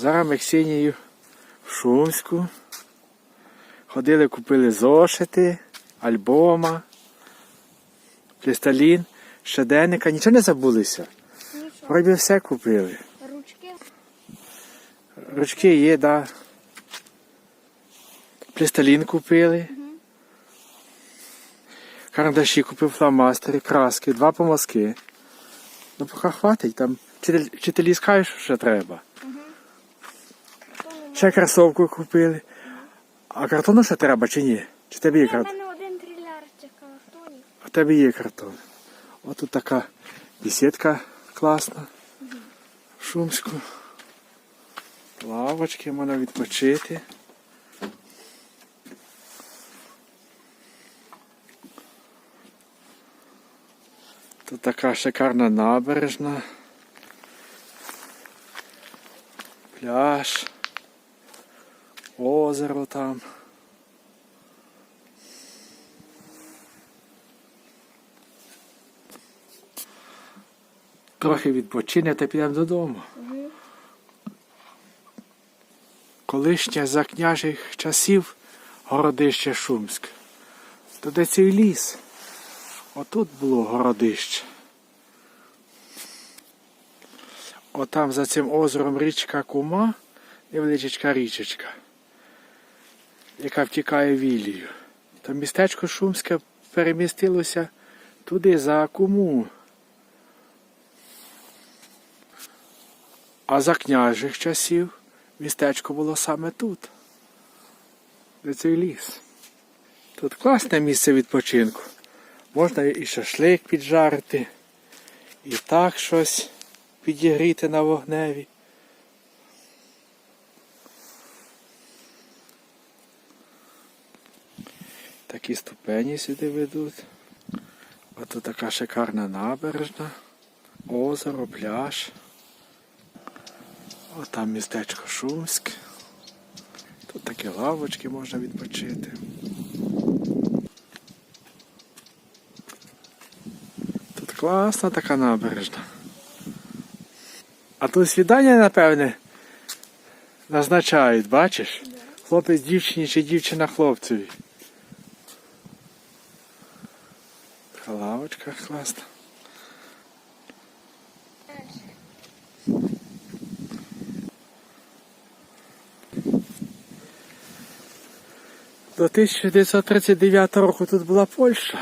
Зараз ми Ксенією в Шумську. Ходили, купили зошити, альбома, плісталін, щоденника. Нічого не забулися. Вроді все купили. Ручки. Ручки є, да. Плісталін купили. Карандаші купив фломастери, краски, два помазки. Ну, поки хватить, там вчителі скажуть, що ще треба. Ще кросовку купили. А картону ще треба чи ні? Чи тебе є У мене один трилярчик картонів. У тебе є картон. Ось тут така бесідка класна. В Шумську. Лавочки, можна відпочити. Тут така шикарна набережна. Пляж. Озеро там. Трохи відпочине та підемо додому. Колишнє за княжих часів городище Шумськ. То де цей ліс? Отут було городище. Отам за цим озером річка Кума, невеличка річечка, яка втікає в Ілію. То містечко Шумське перемістилося туди за Куму. А за княжих часів містечко було саме тут, де цей ліс. Тут класне місце відпочинку. Можна і шашлик піджарити, і так щось підігріти на вогневі. Такі ступені сюди ведуть. Ось така шикарна набережна, озеро, пляж. О, там містечко Шумськ. Тут такі лавочки можна відпочити. Тут класна така набережна. А тут свідання, напевне, назначають, бачиш? Хлопець дівчині чи дівчина хлопцеві. Така лавочка класна. До 1939 року тут була Польща.